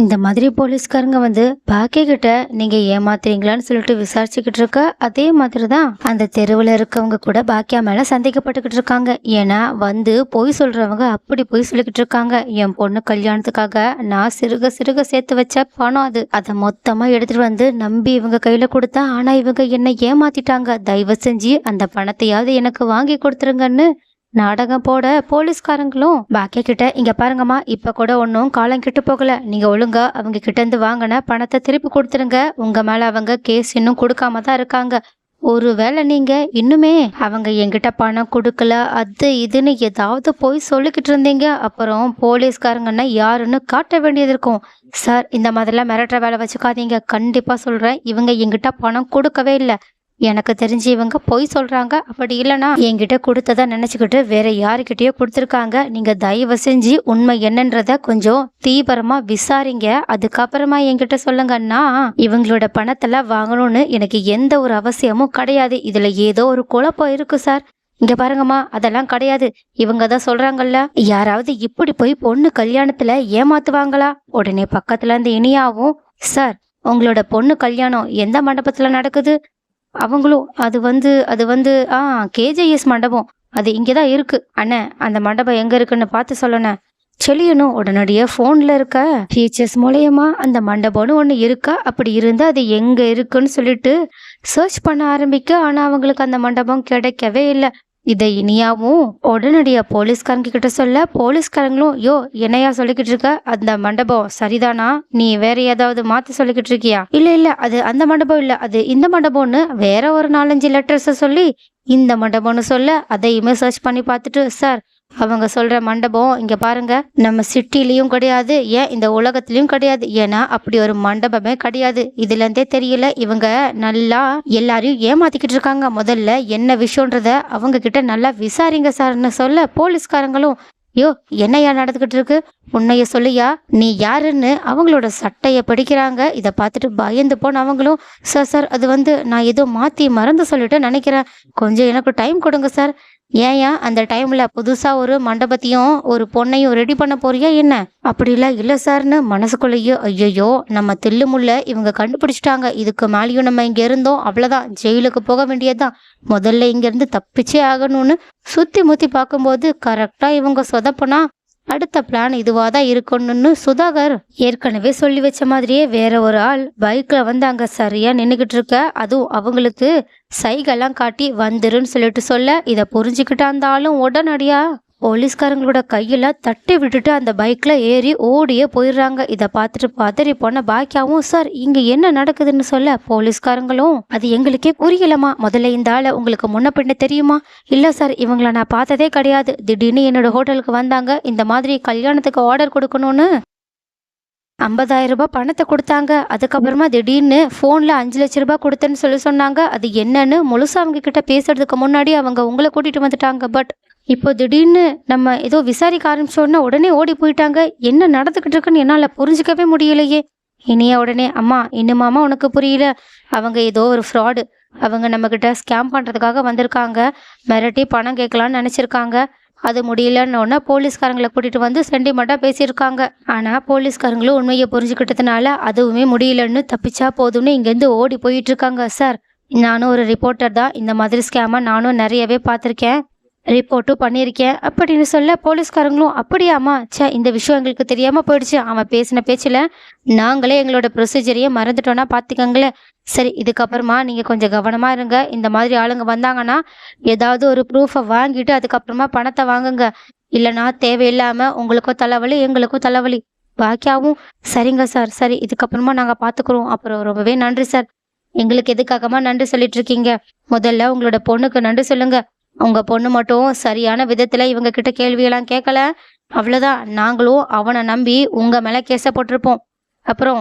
இந்த மாதிரி போலீஸ்காரங்க வந்து பாக்கிய கிட்ட நீங்க ஏமாத்துறீங்களான்னு சொல்லிட்டு விசாரிச்சுக்கிட்டு இருக்க அதே மாதிரி தான் அந்த தெருவில் இருக்கவங்க கூட பாக்கியா மேல சந்தேகப்பட்டுக்கிட்டு இருக்காங்க. ஏன்னா வந்து பொய் சொல்றவங்க அப்படி பொய் சொல்லிக்கிட்டு இருக்காங்க. என் பொண்ணு கல்யாணத்துக்காக நான் சிறுக சிறுக சேர்த்து வச்ச பணம் அது. அதை மொத்தமா எடுத்துட்டு வந்து நம்பி இவங்க கையில கொடுத்தா ஆனா இவங்க என்ன ஏமாத்திட்டாங்க. தயவு செஞ்சு அந்த பணத்தையாவது எனக்கு வாங்கி கொடுத்துருங்கன்னு நாடகம் போட போலீஸ்காரங்களும் பாக்கிய கிட்ட இங்க பாருங்கம்மா இப்ப கூட ஒன்றும் காலம் கிட்டு போகல. நீங்க ஒழுங்கா அவங்க கிட்ட இருந்து வாங்கின பணத்தை திருப்பி கொடுத்துருங்க. உங்க மேல அவங்க கேஸ் இன்னும் கொடுக்காம தான் இருக்காங்க. ஒருவேளை நீங்க இன்னுமே அவங்க என்கிட்ட பணம் கொடுக்கல அது இதுன்னு ஏதாவது போய் சொல்லிக்கிட்டு இருந்தீங்க. அப்புறம் போலீஸ்காரங்கன்னா யாருன்னு காட்ட வேண்டியது இருக்கும். சார் இந்த மாதிரிலாம் மிரட்டுற வேலை வச்சுக்காதீங்க. கண்டிப்பா சொல்றேன். இவங்க என்கிட்ட பணம் கொடுக்கவே இல்லை. எனக்கு தெரிஞ்சு இவங்க பொய் சொல்கிறாங்க அப்படி இல்லைன்னா என்கிட்ட கொடுத்ததா நினச்சிக்கிட்டு வேற யாருக்கிட்டேயோ கொடுத்துருக்காங்க. நீங்கள் தயவு செஞ்சு உண்மை என்னன்றத கொஞ்சம் தீவிரமாக விசாரிங்க. அதுக்கப்புறமா என்கிட்ட சொல்லுங்கன்னா இவங்களோட பணத்தெல்லாம் வாங்கணும்னு எனக்கு எந்த ஒரு அவசியமும் கிடையாது. இதில் ஏதோ ஒரு குழப்பம் இருக்குது சார். இங்க பாருங்கம்மா அதெல்லாம் கிடையாது. இவங்க தான் சொல்றாங்கல்ல. யாராவது இப்படி போய் பொண்ணு கல்யாணத்துல ஏமாத்துவாங்களா? உடனே பக்கத்துல இருந்து இனியாவும் சார் உங்களோட பொண்ணு கல்யாணம் எந்த மண்டபத்துல நடக்குது? அவங்களும் அது வந்து அது வந்து ஆ கேஜேஎஸ் மண்டபம். அது இங்கே தான் இருக்குது அண்ணே அந்த மண்டபம் எங்கே இருக்குன்னு பார்த்து சொல்லணே செழியனும் உடனடியாக ஃபோனில் இருக்க. ஃபீச்சர்ஸ் மூலயமா அந்த மண்டபம்னு ஒன்று இருக்கா? அப்படி இருந்தால் அது எங்கே இருக்குன்னு சொல்லிட்டு சர்ச் பண்ண ஆரம்பிக்க. ஆனால் அவங்களுக்கு அந்த மண்டபம் கிடைக்கவே இல்லை. இதை இனியாவும் உடனடியாக போலீஸ்காரங்க கிட்ட சொல்ல போலீஸ்காரங்களும் யோ என்னையா சொல்லிக்கிட்டு இருக்க? அந்த மண்டபம் சரிதானா? நீ வேற ஏதாவது மாத்தி சொல்லிக்கிட்டு இருக்கியா? இல்ல இல்ல அது அந்த மண்டபம் இல்ல. அது இந்த மண்டபம்னு வேற ஒரு நாலஞ்சு லெட்டர்ஸை சொல்லி இந்த மண்டபம்னு சொல்ல அதையுமே சர்ச் பண்ணி பார்த்துட்டு சார் அவங்க சொல்கிற மண்டபம் இங்கே பாருங்கள் நம்ம சிட்டிலையும் கிடையாது ஏன் இந்த உலகத்துலேயும் கிடையாது? ஏன்னா அப்படி ஒரு மண்டபமே கிடையாது. இதுலேருந்தே தெரியல இவங்க நல்லா எல்லாரையும் ஏமாத்திக்கிட்டு இருக்காங்க. முதல்ல என்ன விஷயன்றத அவங்க கிட்ட நல்லா விசாரிங்க சார்னு சொல்ல போலீஸ்காரங்களும் யோ என்னையா நடந்துக்கிட்டு இருக்கு? உன்னைய சொல்லியா? நீ யாருன்னு? அவங்களோட சட்டையை படிக்கிறாங்க. இதை பார்த்துட்டு பயந்து போன அவங்களும் சார் சார் அது வந்து நான் ஏதோ மாற்றி மறந்து சொல்லிட்டு நினைக்கிறேன். கொஞ்சம் எனக்கு டைம் கொடுங்க சார் ஏயா அந்த டைம்ல புதுசா ஒரு மண்டபத்தையும் ஒரு பொண்ணையும் ரெடி பண்ண போறியா என்ன? அப்படிலாம் இல்ல சார்னு மனசுக்குள்ளேயோ ஐயையோ நம்ம தில்லுமுள்ள இவங்க கண்டுபிடிச்சிட்டாங்க. இதுக்கு மேலேயும் நம்ம இங்க இருந்தோம். அவ்வளவுதான். ஜெயிலுக்கு போக வேண்டியதுதான். முதல்ல இங்க இருந்து தப்பிச்சே ஆகணும்னு சுத்தி முத்தி பார்க்கும்போது கரெக்டா இவங்க சொதப்பனா அடுத்த பிளான் இதுவாக தான் இருக்கணும்னு சுதாகர் ஏற்கனவே சொல்லி வச்ச மாதிரியே வேற ஒரு ஆள் பைக்கில் வந்து அங்கே சரியாக நின்றுக்கிட்டு இருக்க? அதுவும் அவங்களுக்கு சைகெல்லாம் காட்டி வந்துருன்னு சொல்லிட்டு சொல்ல இதை புரிஞ்சுக்கிட்ட அந்த ஆளும் உடனடியா போலீஸ்காரங்களோட கையில் தட்டி விட்டுட்டு அந்த பைக்கில் ஏறி ஓடியே போயிடுறாங்க. இதை பார்த்துட்டு பதறி போன பாக்கியாவும் சார் இங்கே என்ன நடக்குதுன்னு சொல்ல போலீஸ்காரங்களும் அது எங்களுக்கே புரியலமா முதல்ல இந்த ஆளை உங்களுக்கு முன்ன பின்ன தெரியுமா? இல்லை சார் இவங்களை நான் பார்த்ததே கிடையாது. திடீர்னு என்னோட ஹோட்டலுக்கு வந்தாங்க. இந்த மாதிரி கல்யாணத்துக்கு ஆர்டர் கொடுக்கணும்னு ஐம்பதாயிரம் ரூபாய் பணத்தை கொடுத்தாங்க. அதுக்கப்புறமா திடீர்னு ஃபோனில் அஞ்சு லட்ச ரூபாய் கொடுத்தேன்னு சொல்லி சொன்னாங்க. அது என்னன்னு முழுசாக அவங்க கிட்ட பேசுறதுக்கு முன்னாடி அவங்க உங்களை கூட்டிகிட்டு வந்துட்டாங்க. பட் இப்போ திடீர்னு நம்ம ஏதோ விசாரிக்க ஆரம்பிச்சோன்னா உடனே ஓடி போயிட்டாங்க. என்ன நடந்துக்கிட்டு இருக்குன்னு என்னால் புரிஞ்சுக்கவே முடியலையே. இனியா உடனே அம்மா இன்னுமாமா உனக்கு புரியல. அவங்க ஏதோ ஒரு ஃப்ராடு அவங்க நம்மக்கிட்ட ஸ்கேம் பண்ணுறதுக்காக வந்திருக்காங்க. மிரட்டி பணம் கேட்கலான்னு நினச்சிருக்காங்க. அது முடியலன்னு போலீஸ்காரங்களை கூட்டிகிட்டு வந்து சென்டிமெண்ட்டாக பேசியிருக்காங்க. ஆனால் போலீஸ்காரங்களும் உண்மையை புரிஞ்சுக்கிட்டதுனால அதுவுமே முடியலன்னு தப்பிச்சா போதும்னு இங்கேருந்து ஓடி போயிட்டுருக்காங்க சார். நானும் ஒரு ரிப்போர்ட்டர் தான். இந்த மாதிரி ஸ்கேமை நானும் நிறையவே பார்த்துருக்கேன். ரிப்போர்ட்டும் பண்ணியிருக்கேன் அப்படின்னு சொல்ல போலீஸ்காரங்களும் அப்படியாம்மா ச்சே இந்த விஷயம் எங்களுக்கு தெரியாமல் போயிடுச்சு. அவன் பேசின பேச்சில் நாங்களே எங்களோட ப்ரொசீஜரையே மறந்துட்டோன்னா பார்த்துக்கங்களேன் சரி இதுக்கப்புறமா நீங்கள் கொஞ்சம் கவனமாக இருங்க. இந்த மாதிரி ஆளுங்க வந்தாங்கன்னா ஏதாவது ஒரு ப்ரூஃபை வாங்கிட்டு அதுக்கப்புறமா பணத்தை வாங்குங்க. இல்லைனா தேவையில்லாமல் உங்களுக்கும் தலைவலி எங்களுக்கும் தலைவலி. பாக்கியாவும் சரிங்க சார் சரி இதுக்கப்புறமா நாங்கள் பார்த்துக்குறோம் அப்புறம் ரொம்பவே நன்றி சார். எங்களுக்கு எதுக்காகமா நன்றி சொல்லிட்டு இருக்கீங்க? முதல்ல உங்களோட பொண்ணுக்கு நன்றி சொல்லுங்க. உங்கள் பொண்ணு மட்டும் சரியான விதத்தில் இவங்க கிட்ட கேள்வியெல்லாம் கேட்கல அவ்வளோதான் நாங்களும் அவனை நம்பி உங்கள் மேலே கேச போட்டிருப்போம். அப்புறம்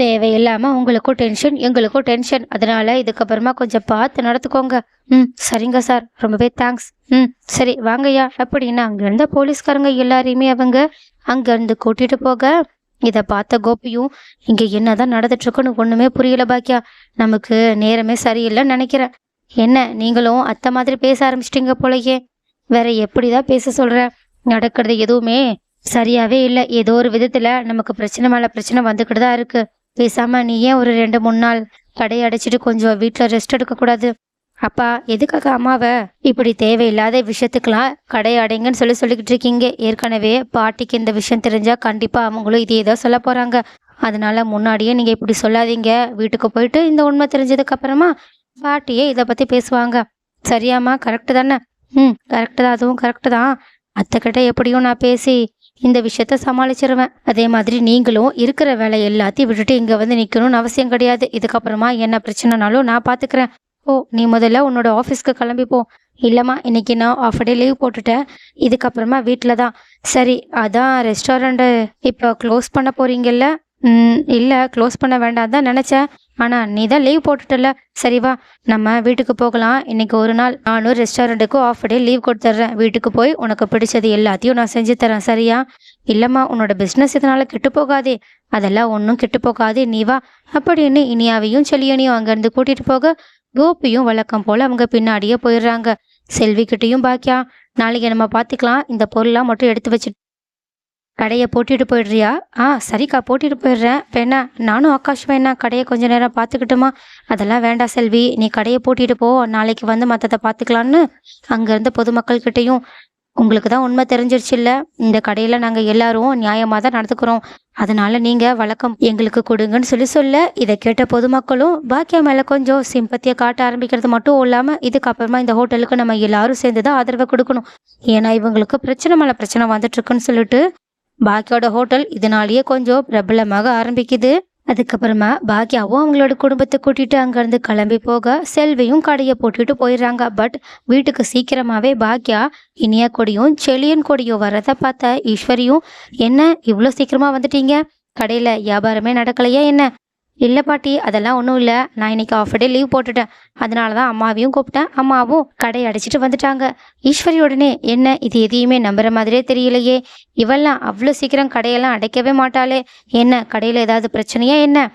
தேவையில்லாமல் உங்களுக்கும் டென்ஷன் எங்களுக்கும் டென்ஷன் அதனால இதுக்கப்புறமா கொஞ்சம் பார்த்து நடத்துக்கோங்க ம் சரிங்க சார். ரொம்பவே தேங்க்ஸ் ம் சரி வாங்கய்யா. அப்படின்னு அங்கேருந்த போலீஸ்காரங்க எல்லாரையுமே அவங்க அங்கேருந்து கூட்டிகிட்டு போக. இதை பார்த்த கோபியும் இங்கே என்ன தான் நடந்துட்டுருக்குன்னு ஒன்றுமே புரியல பாக்கியா. நமக்கு நேரமே சரியில்லைன்னு நினைக்கிறேன். என்ன நீங்களும் அத்தை மாதிரி பேச ஆரம்பிச்சிட்டீங்க போலயே. வேற எப்படிதான் பேச சொல்ற? நடக்கிறது எதுவுமே சரியாவே இல்லை. ஏதோ ஒரு விதத்துல நமக்கு பிரச்சனை மேல பிரச்சனை வந்துக்கிட்டு தான் இருக்கு. பேசாம நீ ஏன் ஒரு ரெண்டு மூணு நாள் கடையை அடைச்சிட்டு கொஞ்சம் வீட்டில் ரெஸ்ட் எடுக்க கூடாது அப்பா எதுக்காக அம்மாவை இப்படி தேவையில்லாத விஷயத்துக்கெல்லாம் கடையை அடைங்கன்னு சொல்லி சொல்லிக்கிட்டு இருக்கீங்க? ஏற்கனவே பாட்டிக்கு இந்த விஷயம் தெரிஞ்சா கண்டிப்பா அவங்களும் இதே தான் சொல்ல போறாங்க. அதனால முன்னாடியே நீங்க இப்படி சொல்லாதீங்க. வீட்டுக்கு போயிட்டு இந்த உண்மை தெரிஞ்சதுக்கு அப்புறமா பாட்டியே இதை பற்றி பேசுவாங்க. சரியாம்மா கரெக்டு தானே? ம் கரெக்டு தான் அதுவும் கரெக்டு தான். அத்தைக்கிட்ட எப்படியும் நான் பேசி இந்த விஷயத்த சமாளிச்சிருவேன். அதே மாதிரி நீங்களும் இருக்கிற வேலை எல்லாத்தையும் விட்டுட்டு இங்கே வந்து நிற்கணும்னு அவசியம் கிடையாது. இதுக்கப்புறமா என்ன பிரச்சனைனாலும் நான் பார்த்துக்கிறேன் ஓ நீ முதல்ல உன்னோட ஆஃபீஸ்க்கு கிளம்பிப்போ இல்லைம்மா இன்னைக்கு நான் ஆஃப் டே லீவ் போட்டுட்டேன். இதுக்கப்புறமா வீட்டில் தான். சரி அதான் ரெஸ்டாரண்ட்டு இப்போ க்ளோஸ் பண்ண போகிறீங்கல்ல ம் இல்லை க்ளோஸ் பண்ண வேண்டாம் தான் நினச்சேன். ஆனால் நீ தான் லீவ் போட்டுட்டல சரி வா நம்ம வீட்டுக்கு போகலாம். இன்னைக்கு ஒரு நாள் நானும் ரெஸ்டாரண்ட்டுக்கு ஆஃப் டே லீவ் கொடுத்துட்றேன். வீட்டுக்கு போய் உனக்கு பிடிச்சது எல்லாத்தையும் நான் செஞ்சு தரேன் சரியா? இல்லைம்மா உன்னோட பிஸ்னஸ் இதனால கெட்டு போகாதே. அதெல்லாம் ஒன்றும் கெட்டு போகாதே நீ வா. அப்படின்னு இனியாவையும் செல்லியனையும் அங்கேருந்து கூட்டிகிட்டு போக கோபியும் வழக்கம் போல் அவங்க பின்னாடியே போயிடுறாங்க. செல்விக்கிட்டையும் பாக்கியா நாளைக்கு நம்ம பார்த்துக்கலாம். இந்த பொருளாக மட்டும் எடுத்து வச்சு கடையை போட்டிட்டு போயிடுறியா? ஆ சரிக்கா போட்டிட்டு போயிடுறேன். இப்போ என்ன நானும் ஆகாஷ் வேணா கடையை கொஞ்ச நேரம் பார்த்துக்கிட்டுமா? அதெல்லாம் வேண்டாம் செல்வி. நீ கடையை போட்டிட்டு போ. நாளைக்கு வந்து மற்றதை பார்த்துக்கலான்னு அங்கேருந்து பொதுமக்கள்கிட்டையும் உங்களுக்கு தான் உண்மை தெரிஞ்சிருச்சுல்ல? இந்த கடையில் நாங்கள் எல்லாரும் நியாயமாக தான் நடந்துக்கிறோம். அதனால நீங்கள் வழக்கம் எங்களுக்கு கொடுங்கன்னு சொல்லி சொல்ல இதை கேட்ட பொதுமக்களும் பாக்கியா மேலே கொஞ்சம் சிம்பத்தியை காட்ட ஆரம்பிக்கிறது மட்டும் இல்லாமல் இதுக்கப்புறமா இந்த ஹோட்டலுக்கு நம்ம எல்லாரும் சேர்ந்து தான் ஆதரவை கொடுக்கணும். ஏன்னா இவங்களுக்கு பிரச்சனை மேலே பிரச்சனை வந்துட்டு இருக்குன்னு சொல்லிட்டு பாக்கியோட ஹோட்டல் இதனாலேயே கொஞ்சம் பிரபலமாக ஆரம்பிக்குது. அதுக்கப்புறமா பாக்கியாவும் அவங்களோட குடும்பத்தை கூட்டிட்டு அங்கேருந்து கிளம்பி போக செல்வியும் கடையை போட்டுட்டு போயிடுறாங்க. பட் வீட்டுக்கு சீக்கிரமாகவே பாக்கியா இனியா கொடியும் செளியன் கொடியும் வரதை பார்த்த ஈஸ்வரியும் என்ன இவ்வளோ சீக்கிரமாக வந்துட்டீங்க? கடையில் வியாபாரமே நடக்கலையா என்ன? இல்லை பாட்டி அதெல்லாம் ஒன்றும் இல்லை. நான் இன்னைக்கு ஆஃப் டே லீவ் போட்டுட்டேன். அதனால தான் அம்மாவையும் கூப்பிட்டேன். அம்மாவும் கடையை அடைச்சிட்டு வந்துட்டாங்க. ஈஸ்வரி உடனே என்ன? இது எதையுமே நம்புற மாதிரியே தெரியலையே. இவெல்லாம் அவ்வளோ சீக்கிரம் கடையெல்லாம் அடைக்கவே மாட்டாளே. என்ன கடையில் ஏதாவது பிரச்சனையா என்ன?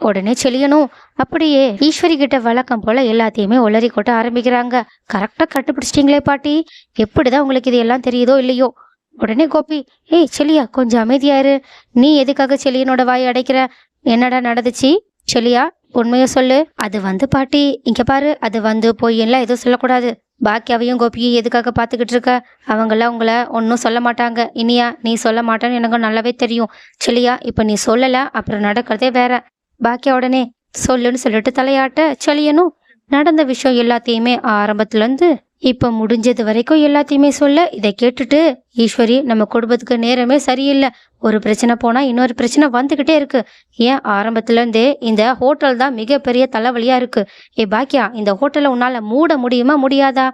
உடனே செழியணும். அப்படியே. ஈஸ்வரி கிட்ட வழக்கம் போல எல்லாத்தையுமே உளறி கொட்ட ஆரம்பிக்கிறாங்க. கரெக்டாக கண்டுபிடிச்சிட்டிங்களே பாட்டி. எப்படிதான் உங்களுக்கு இது எல்லாம் தெரியுதோ இல்லையோ. உடனே கோபி ஏய் செலியா கொஞ்சம் அமைதியாரு நீ எதுக்காக செலியனோட வாய் அடைக்கிற? என்னடா நடந்துச்சு? சொல்லியா? உண்மையை சொல்லு. அது வந்து பாட்டி இங்க பாரு. அது வந்து போய் எல்லாம் எதுவும் சொல்லக்கூடாது. பாக்கியாவையும் கோபியும் எதுக்காக பார்த்துக்கிட்டு இருக்க? அவங்களாம் உங்களை ஒன்றும் சொல்ல மாட்டாங்க. இனியா நீ சொல்ல மாட்டேன்னு எனக்கு நல்லாவே தெரியும். சொல்லியா? இப்போ நீ சொல்லலை அப்புறம் நடக்கிறதே வேற. பாக்கியா உடனே சொல்லுன்னு சொல்லிட்டு தலையாட்ட சொல்லியனும் நடந்த விஷயம் எல்லாத்தையுமே ஆரம்பத்துலேருந்து இப்போ முடிஞ்சது வரைக்கும் எல்லாத்தையுமே சொல்ல இதை கேட்டுட்டு ஈஸ்வரி நம்ம குடும்பத்துக்கு நேரமே சரியில்லை. ஒரு பிரச்சனை போனால் இன்னொரு பிரச்சனை வந்துக்கிட்டே இருக்கு. ஏன்? ஆரம்பத்துலேருந்தே இந்த ஹோட்டல் தான் மிகப்பெரிய தலைவலியாக இருக்கு. ஏ பாக்கியா இந்த ஹோட்டலை உன்னால் மூட முடியுமா முடியாதா?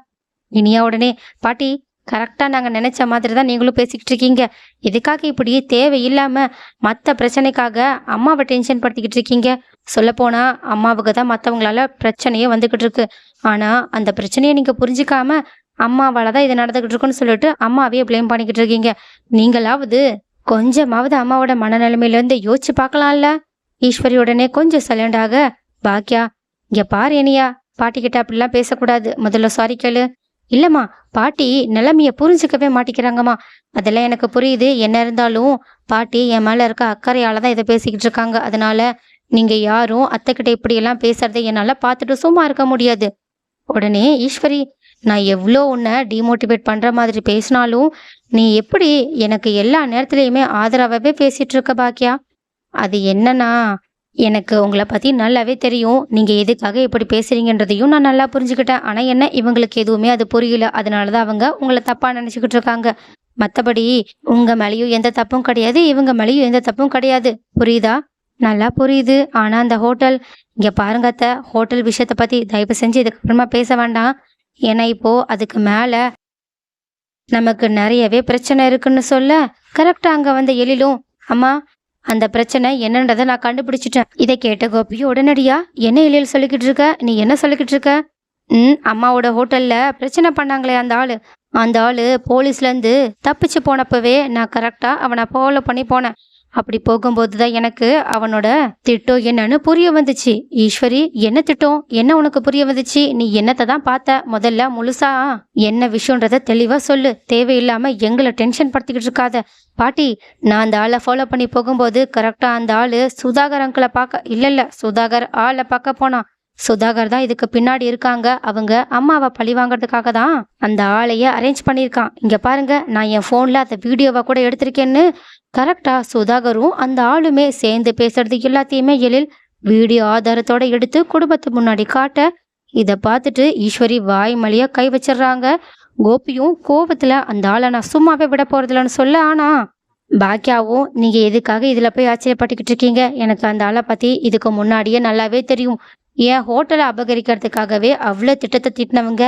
இனியா உடனே பாட்டி கரெக்டாக நாங்கள் நினச்ச மாதிரி தான் நீங்களும் பேசிக்கிட்டு இருக்கீங்க. எதுக்காக இப்படி தேவையில்லாமல் மற்ற பிரச்சனைக்காக அம்மாவை டென்ஷன் படுத்திக்கிட்டு இருக்கீங்க? சொல்லப்போனால் அம்மாவுக்கு தான் மற்றவங்களால பிரச்சனையே வந்துக்கிட்டு இருக்கு. ஆனால் அந்த பிரச்சனையை நீங்கள் புரிஞ்சிக்காம அம்மாவால் தான் இது நடந்துக்கிட்டு இருக்குன்னு சொல்லிட்டு அம்மாவையே ப்ளேம் பண்ணிக்கிட்டு இருக்கீங்க. நீங்களாவது கொஞ்சமாவது அம்மாவோட மனநிலைமையிலேருந்து யோசிச்சு பார்க்கலாம்ல? ஈஸ்வரி உடனே கொஞ்சம் சைலண்டாக பாக்கியா இங்கே பாரு இனியா பாட்டிக்கிட்ட அப்படிலாம் பேசக்கூடாது. முதல்ல சாரி கேளு. இல்லைம்மா பாட்டி நிலைமைய புரிஞ்சுக்கவே மாட்டிக்கிறாங்கம்மா. அதெல்லாம் எனக்கு புரியுது. என்ன இருந்தாலும் பாட்டி என் மேலே இருக்க அக்கறையால் தான் இதை பேசிக்கிட்டு இருக்காங்க. அதனால நீங்கள் யாரும் அத்தைக்கிட்ட இப்படியெல்லாம் பேசுறதை என்னால் பார்த்துட்டு சும்மா இருக்க முடியாது. உடனே ஈஸ்வரி நான் எவ்வளோ உன்னை டிமோட்டிவேட் பண்ணுற மாதிரி பேசினாலும் நீ எப்படி எனக்கு எல்லா நேரத்துலையுமே ஆதரவாகவே பேசிகிட்டு இருக்க பாக்கியா? அது என்னன்னா எனக்கு உங்களை பற்றி நல்லாவே தெரியும். நீங்கள் எதுக்காக இப்படி பேசுகிறீங்கன்றதையும் நான் நல்லா புரிஞ்சுக்கிட்டேன். ஆனால் என்ன? இவங்களுக்கு எதுவுமே அது புரியல. அதனால தான் அவங்க உங்களை தப்பாக நினச்சிக்கிட்டு இருக்காங்க. மற்றபடி உங்கள் மேலேயும் எந்த தப்பும் கிடையாது. இவங்க மேலேயும் எந்த தப்பும் கிடையாது. புரியுதா? நல்லா புரியுது. ஆனால் அந்த ஹோட்டல் இங்கே பாருங்க அத்தை. ஹோட்டல் விஷயத்தை பற்றி தயவு செஞ்சு இதுக்கப்புறமா பேச வேண்டாம். ஏன்னா இப்போது அதுக்கு மேலே நமக்கு நிறையவே பிரச்சனை இருக்குன்னு சொல்ல கரெக்டாக அங்கே வந்த எழிலும் அம்மா அந்த பிரச்சனை என்னன்றதை நான் கண்டுபிடிச்சிட்டேன். இதை கேட்ட கோபி உடனடியா? என்ன இலையில் சொல்லிக்கிட்டு இருக்க? நீ என்ன சொல்லிக்கிட்டு இருக்க? ம் அம்மாவோட ஹோட்டல்ல பிரச்சனை பண்ணாங்களே அந்த ஆளு. அந்த ஆள் போலீஸ்லேருந்து தப்பிச்சு போனப்பவே நான் கரெக்டாக அவனை ஃபாலோ பண்ணி போனேன். அப்படி போகும்போது தான் எனக்கு அவனோட திட்டம் என்னன்னு புரிய வந்துச்சு. ஈஸ்வரி என்ன திட்டம்? என்ன உனக்கு புரிய வந்துச்சு? நீ என்னத்தை தான் பார்த்த? முதல்ல முழுசா என்ன விஷயன்றத தெளிவா சொல்லு. தேவையில்லாம எங்களை டென்ஷன் படுத்திக்கிட்டு இருக்காத. பாட்டி நான் அந்த ஆளை ஃபாலோ பண்ணி போகும்போது கரெக்டா அந்த ஆளு சுதாகர் அங்கிளை பார்க்க இல்ல இல்ல சுதாகர் ஆளை பார்க்க போனான். சுதாகர் தான் இதுக்கு பின்னாடி இருக்காங்க. அவங்க அம்மாவை பழி வாங்குறதுக்காக தான் அந்த ஆளைய அரேஞ்ச் பண்ணியிருக்கான். இங்க பாருங்க நான் என் ஃபோன்ல அந்த வீடியோவை கூட எடுத்திருக்கேன்னு. கரெக்டா சுதாகரும் அந்த ஆளுமே சேர்ந்து பேசுறது எல்லாத்தையுமே எழில் வீடியோ ஆதாரத்தோட எடுத்து குடும்பத்து முன்னாடி காட்ட இதை பார்த்துட்டு ஈஸ்வரி வாய் மலியா கை வச்சிடுறாங்க. கோபியும் கோபத்துல அந்த ஆளை நான் சும்மாவே விட போறதில்லன்னு சொல்ல ஆனா பாக்கியாவும் நீங்க எதுக்காக இதுல போய் ஆச்சரியப்பட்டுக்கிட்டு இருக்கீங்க? எனக்கு அந்த ஆளை பத்தி இதுக்கு முன்னாடியே நல்லாவே தெரியும். என் ஹோட்டலை அபகரிக்கிறதுக்காகவே அவ்வளோ திட்டத்தை திட்டினவங்க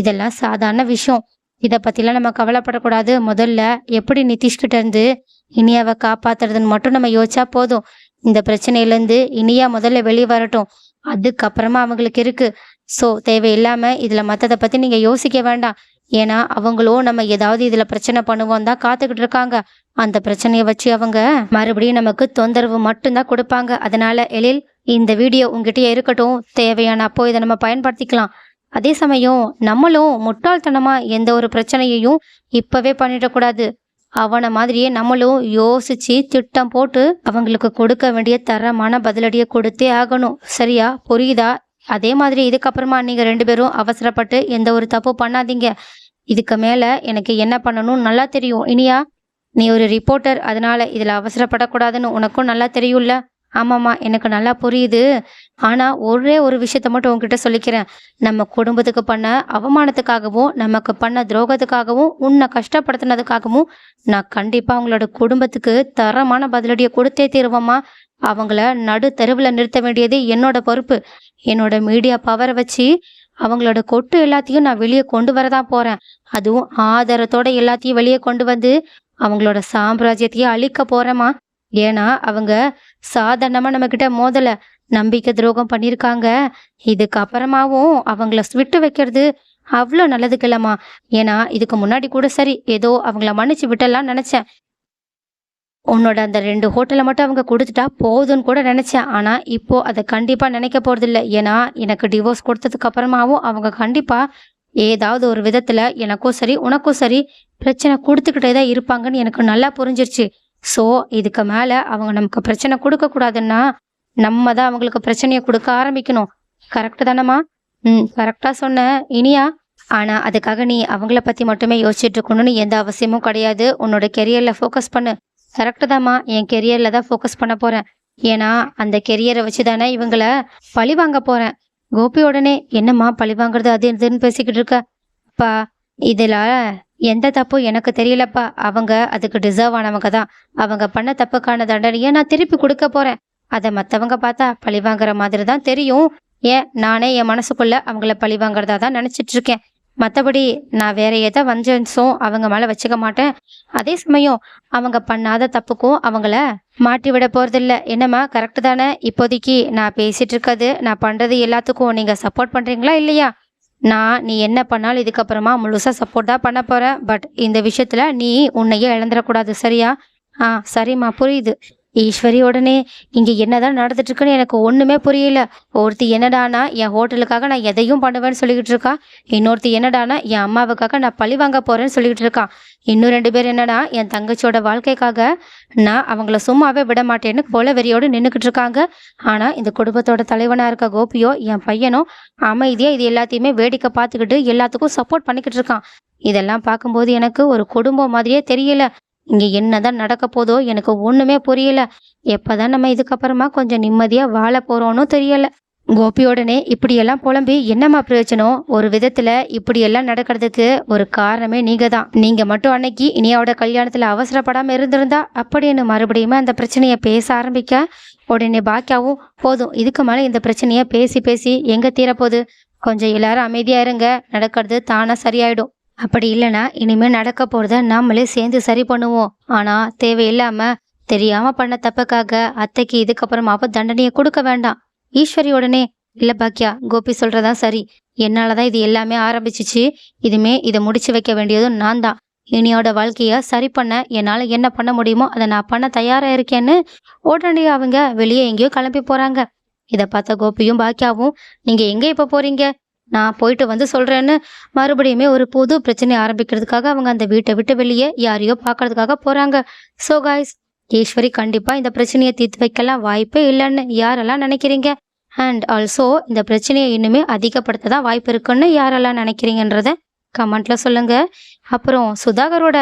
இதெல்லாம் சாதாரண விஷயம். இதை பற்றிலாம் நம்ம கவலைப்படக்கூடாது. முதல்ல எப்படி நிதிஷ்கிட்டேருந்து இருந்து இனியாவை காப்பாத்துறதுன்னு மட்டும் நம்ம யோசிச்சா போதும். இந்த பிரச்சனையிலேருந்து இனியா முதல்ல வெளியே வரட்டும். அதுக்கப்புறமா அவங்களுக்கு இருக்குது ஸோ தேவையில்லாமல் இதில் மற்றதை பற்றி நீங்கள் யோசிக்க வேண்டாம். ஏன்னா அவங்களும் நம்ம ஏதாவது இதில் பிரச்சனை பண்ணுவோம் தான் காத்துக்கிட்டு இருக்காங்க. அந்த பிரச்சனையை வச்சு அவங்க மறுபடியும் நமக்கு தொந்தரவு மட்டும்தான் கொடுப்பாங்க. அதனால எழில் இந்த வீடியோ உங்ககிட்டயே இருக்கட்டும். தேவையான அப்போ இதை நம்ம பயன்படுத்திக்கலாம். அதே சமயம் நம்மளும் முட்டாள்தனமாக எந்த ஒரு பிரச்சனையையும் இப்போவே பண்ணிடக்கூடாது. அவனை மாதிரியே நம்மளும் யோசிச்சு திட்டம் போட்டு அவங்களுக்கு கொடுக்க வேண்டிய தரமான பதிலடியை கொடுத்தே ஆகணும். சரியா? புரியுதா? அதே மாதிரி இதுக்கப்புறமா நீங்கள் ரெண்டு பேரும் அவசரப்பட்டு எந்த ஒரு தப்பு பண்ணாதீங்க. இதுக்கு மேலே எனக்கு என்ன பண்ணணும் நல்லா தெரியும். இனியா நீ ஒரு ரிப்போர்ட்டர் அதனால இதில் அவசரப்படக்கூடாதுன்னு உனக்கும் நல்லா தெரியும்ல. ஆமாம்மா எனக்கு நல்லா புரியுது. ஆனால் ஒரே ஒரு விஷயத்த மட்டும் உங்ககிட்ட சொல்லிக்கிறேன். நம்ம குடும்பத்துக்கு பண்ண அவமானத்துக்காகவும் நமக்கு பண்ண துரோகத்துக்காகவும் உன்னை கஷ்டப்படுத்தினதுக்காகவும் நான் கண்டிப்பாக அவங்களோட குடும்பத்துக்கு தரமான பதிலடியை கொடுத்தே தீருவேம்மா. அவங்கள நடு தெருவில் நிறுத்த வேண்டியது என்னோட பொறுப்பு. என்னோட மீடியா பவரை வச்சு அவங்களோட கொட்டு எல்லாத்தையும் நான் வெளியே கொண்டு வரதான் போகிறேன் அதுவும் ஆதாரத்தோட எல்லாத்தையும் வெளியே கொண்டு வந்து அவங்களோட சாம்ராஜ்யத்தையே அழிக்க போகிறேம்மா ஏன்னா அவங்க சாதாரணமாக நம்மக்கிட்ட மோதலை நம்பிக்கை துரோகம் பண்ணியிருக்காங்க இதுக்கு அப்புறமாவும் அவங்கள விட்டு வைக்கிறது அவ்வளோ நல்லதுக்கு கிளம்மா ஏன்னா இதுக்கு முன்னாடி கூட சரி ஏதோ அவங்கள மன்னிச்சு விட்டலாம்னு நினச்சேன். உன்னோட அந்த ரெண்டு ஹோட்டலை மட்டும் அவங்க கொடுத்துட்டா போதும்னு கூட நினச்சேன். ஆனால் இப்போது அதை கண்டிப்பாக நினைக்க போகிறதில்ல ஏன்னா எனக்கு டிவோர்ஸ் கொடுத்ததுக்கு அப்புறமாவும் அவங்க கண்டிப்பாக ஏதாவது ஒரு விதத்தில் எனக்கும் சரி உனக்கும் சரி பிரச்சனை கொடுத்துக்கிட்டே தான் இருப்பாங்கன்னு எனக்கு நல்லா புரிஞ்சிருச்சு. ஸோ இதுக்கு மேலே அவங்க நமக்கு பிரச்சனை கொடுக்கக்கூடாதுன்னா நம்ம தான் அவங்களுக்கு பிரச்சனையை கொடுக்க ஆரம்பிக்கணும். கரெக்டு தானம்மா? ம் கரெக்டாக சொன்ன இனியா. ஆனால் அதுக்காக நீ அவங்கள பற்றி மட்டுமே யோசிச்சுட்டு இருக்கணும்னு எந்த அவசியமும் கிடையாது. உன்னோட கெரியரில் ஃபோக்கஸ் பண்ணு. கரெக்டு தாம்மா. என் கெரியரில் தான் ஃபோக்கஸ் பண்ண போகிறேன் ஏன்னா அந்த கெரியரை வச்சு தானே இவங்கள பழி வாங்க போகிறேன் கோபி உடனே என்னம்மா பழி வாங்குறது? அது இதுன்னு பேசிக்கிட்டு இருக்க. அப்பா இதில் எந்த தப்பும் எனக்கு தெரியலப்பா. அவங்க அதுக்கு டிசர்வ் ஆனவங்க தான். அவங்க பண்ண தப்புக்கான தண்டனையை நான் திருப்பி கொடுக்க போறேன். அதை மற்றவங்க பார்த்தா பழி வாங்குற மாதிரி தான் தெரியும். ஏன்? நானே என் மனசுக்குள்ள அவங்கள பழி வாங்குறதா தான் நினைச்சிட்டு இருக்கேன். மற்றபடி நான் வேற எதை வஞ்சன்ஸும் அவங்க மேலே வச்சுக்க மாட்டேன். அதே சமயம் அவங்க பண்ணாத தப்புக்கும் அவங்கள மாட்டி விட போறதில்ல. என்னம்மா? கரெக்டு தானே? இப்போதைக்கு நான் பேசிட்டு இருக்கிறது நான் பண்றது எல்லாத்துக்கும் நீங்க சப்போர்ட் பண்றீங்களா இல்லையா? நான் நீ என்ன பண்ணாலும் இதுக்கப்புறமா முழுசாக சப்போர்ட்டாக பண்ண போகிறேன் பட் இந்த விஷயத்தில் நீ உன்னையே இழந்துடக்கூடாது சரியா? ஆ சரிம்மா புரியுது. ஈஸ்வரி உடனே இங்கே என்னதான் நடந்துட்டு இருக்குன்னு எனக்கு ஒன்றுமே புரியல. ஒருத்தி என்னடானா என் ஹோட்டலுக்காக நான் எதையும் பண்ணுவேன்னு சொல்லிக்கிட்டு இருக்கா. இன்னொருத்தி என்னடானா என் அம்மாவுக்காக நான் பழி வாங்க போகிறேன்னு சொல்லிக்கிட்டு இருக்கான் இன்னும் ரெண்டு பேர் என்னடா என் தங்கச்சியோட வாழ்க்கைக்காக நான் அவங்கள சும்மாவே விட மாட்டேன்னு போல வெறியோடு நின்றுக்கிட்டு இருக்காங்க. ஆனால் இந்த குடும்பத்தோட தலைவனாக இருக்க கோபியோ என் பையனும் அமைதியாக இது எல்லாத்தையுமே வேடிக்கை பார்த்துக்கிட்டு எல்லாத்துக்கும் சப்போர்ட் பண்ணிக்கிட்டு இருக்கான். இதெல்லாம் பார்க்கும்போது எனக்கு ஒரு குடும்பம் மாதிரியே தெரியல. இங்கே என்னதான் நடக்க போதோ எனக்கு ஒன்றுமே புரியல. எப்போதான் நம்ம இதுக்கப்புறமா கொஞ்சம் நிம்மதியாக வாழ போகிறோன்னு தெரியலை. கோபியோடனே இப்படியெல்லாம் புலம்பி என்னம்மா பிரயோஜனம்? ஒரு விதத்தில் இப்படியெல்லாம் நடக்கிறதுக்கு ஒரு காரணமே நீங்கள் தான் நீங்கள் மட்டும் அன்னைக்கு இனியாவோட கல்யாணத்தில் அவசரப்படாமல் இருந்திருந்தா அப்படின்னு மறுபடியுமே அந்த பிரச்சனையை பேச ஆரம்பிக்க உடனே பாக்கியாவும் போதும் இதுக்கு மேலே இந்த பிரச்சனையை பேசி பேசி எங்கே தீரப்போகுது? கொஞ்சம் எல்லாரும் அமைதியாக இருங்க. நடக்கிறது தானாக சரியாயிடும். அப்படி இல்லைன்னா இனிமே நடக்க போறத நாமளே சேர்ந்து சரி பண்ணுவோம். ஆனா தேவையில்லாம தெரியாம பண்ண தப்புக்காக அத்தைக்கு இதுக்கப்புறமாவ தண்டனையை கொடுக்க வேண்டாம். ஈஸ்வரி உடனே இல்ல பாக்கியா கோபி சொல்றதா சரி. என்னாலதான் இது எல்லாமே ஆரம்பிச்சிச்சு. இதுமே இதை முடிச்சு வைக்க வேண்டியதும் நான் தான். இனியோட வாழ்க்கையை சரி பண்ண என்னால் என்ன பண்ண முடியுமோ அதை நான் பண்ண தயாராக இருக்கேன்னு உடனே அவங்க வெளியே எங்கேயோ கிளம்பி போகிறாங்க இதை பார்த்த கோபியும் பாக்கியாவும் நீங்கள் எங்கே இப்போ போகிறீங்க நான் போயிட்டு வந்து சொல்கிறேன்னு மறுபடியுமே ஒரு புது பிரச்சனை ஆரம்பிக்கிறதுக்காக அவங்க அந்த வீட்டை விட்டு வெளியே யாரையோ பார்க்கறதுக்காக போகிறாங்க ஸோ காய்ஸ் ஈஸ்வரி கண்டிப்பாக இந்த பிரச்சனையை தீர்த்து வைக்கலாம். வாய்ப்பே இல்லைன்னு யாரெல்லாம் நினைக்கிறீங்க? அண்ட் ஆல்சோ இந்த பிரச்சனையை இன்னுமே அதிகப்படுத்த தான் வாய்ப்பு இருக்குன்னு யாரெல்லாம் நினைக்கிறீங்கன்றத கமெண்ட்டில் சொல்லுங்கள் அப்புறம் சுதாகரோட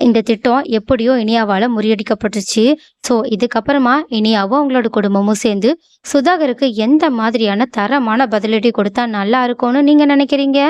இந்த திட்டம் எப்படியோ இனியாவால் முறியடிக்கப்பட்டுச்சு ஸோ இதுக்கப்புறமா இனியாவும் அவங்களோட குடும்பமும் சேர்ந்து சுதாகருக்கு எந்த மாதிரியான தரமான பதிலடி கொடுத்தா நல்லா இருக்கும்னு நீங்கள் நினைக்கிறீங்க?